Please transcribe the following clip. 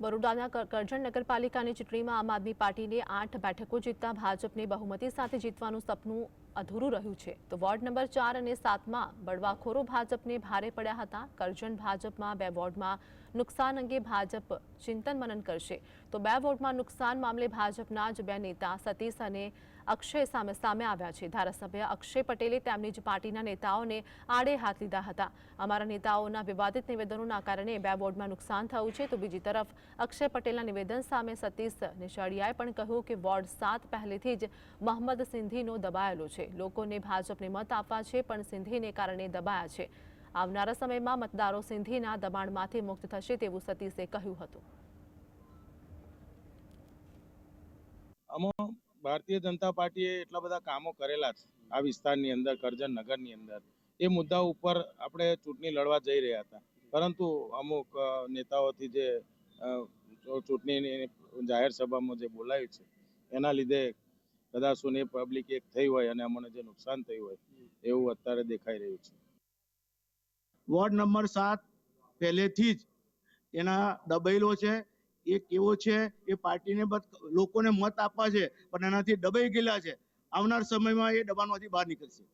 બરોડાના કર- કરજણ નગરપાલિકાની ચૂંટણીમાં આમ આદમી પાર્ટીને આઠ બેઠકો જીતતા ભાજપને બહુમતી સાથે જીતવાનું સપનું અધૂરું રહ્યું છે. તો વોર્ડ નંબર ચાર અને સાતમાં બળવાખોરો ભાજપને ભારે પડ્યા હતા. કરજણ ભાજપમાં બે વોર્ડમાં નુકસાન અંગે ભાજપ ચિંતન મનન કરશે. તો બે વોર્ડમાં નુકસાન મામલે ભાજપના જ બે નેતા સતીશ અને અક્ષય સામે સામે આવ્યા છે. ધારાસભ્ય અક્ષય પટેલે તેમની જ પાર્ટીના નેતાઓને આડે હાથ લીધા હતા. અમારા નેતાઓના વિવાદિત નિવેદનોના કારણે બે વોર્ડમાં નુકસાન થયું છે. તો બીજી તરફ અક્ષય પટેલના નિવેદન સામે સતીશ નિશાળિયાએ પણ કહ્યું કે વોર્ડ સાત પહેલેથી જ મોહમ્મદ સિંધીનો દબાયેલો છે. લોકોને ભાજપને મત આપવા છે, પણ સિંધીને કારણે દબાયા છે. આવનારા સમયમાં મતદારો સિંધીના દબાણમાંથી મુક્ત થશે તેવું સતીશે કહ્યું હતું. ભારતીય જનતા પાર્ટીએ એટલા બધા કામો કરેલા છે આ વિસ્તારની અંદર, કરજણ નગરની અંદર. એ મુદ્દા ઉપર આપણે ચૂંટણી લડવા જઈ રહ્યા હતા. પરંતુ અમુક નેતાઓથી જે ચૂંટણીની જાહેર સભામાં જે બોલાયું છે, એના લીધે કદાચ શું પબ્લિક એક થઈ હોય અને અમને જે નુકસાન થયું હોય, એવું અત્યારે દેખાઈ રહ્યું છે. વોર્ડ નંબર સાત પહેલેથી જ એના દબાયેલો છે. એ કેવો છે? એ પાર્ટીને લોકોને મત આપવા છે, પણ એનાથી દબાઈ ગયેલા છે. આવનાર સમયમાં એ દબાણમાંથી બહાર નીકળશે.